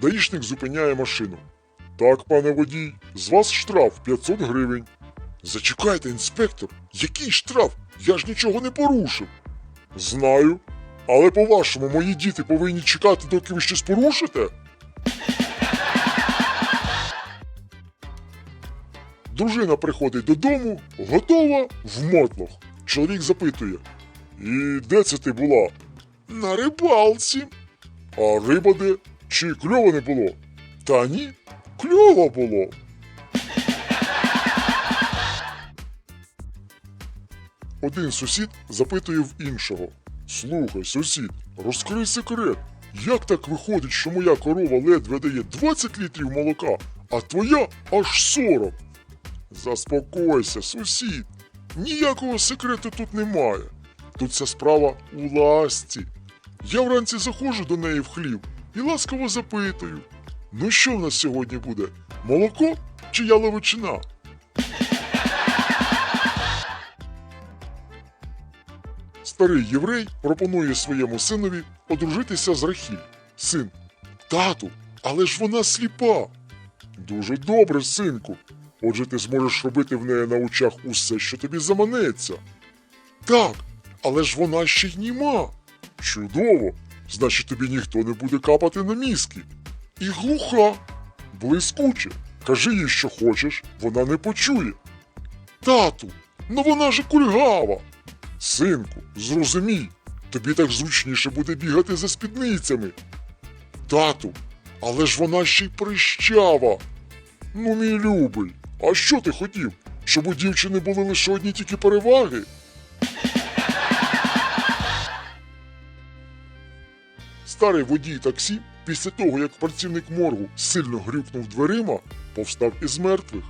даїшник зупиняє машину. Так, пане водій, з вас штраф 500 гривень. Зачекайте, інспектор, який штраф? Я ж нічого не порушив. Знаю. Але по-вашому, мої діти повинні чекати, доки ви щось порушите? Дружина приходить додому, готова в мотлох. Чоловік запитує: І де це ти була? На рибалці. А риба де? Чи кльово не було? Та ні, кльово було. Один сусід запитує в іншого: Слухай, сусід, розкрий секрет. Як так виходить, що моя корова ледве дає 20 літрів молока, а твоя аж 40? Заспокойся, сусід. Ніякого секрету тут немає. Тут вся справа у ласці. Я вранці заходжу до неї в хлів і ласково запитую: ну що в нас сьогодні буде? Молоко чи яловичина? Старий єврей пропонує своєму синові одружитися з Рахіль. Син, тату, але ж вона сліпа. Дуже добре, синку. Отже, ти зможеш робити в неї на очах усе, що тобі заманеться. Так, але ж вона ще й німа. Чудово. Значить, тобі ніхто не буде капати на мізки. І глуха. Блискуче. Кажи їй, що хочеш, вона не почує. Тату, ну вона же кульгава. Синку, зрозумій, тобі так зручніше буде бігати за спідницями. Тату, але ж вона ще й прищава. Ну, мій любий, а що ти хотів? Щоб у дівчини були лише одні тільки переваги? Старий водій таксі, після того як працівник моргу сильно грюкнув дверима, повстав із мертвих.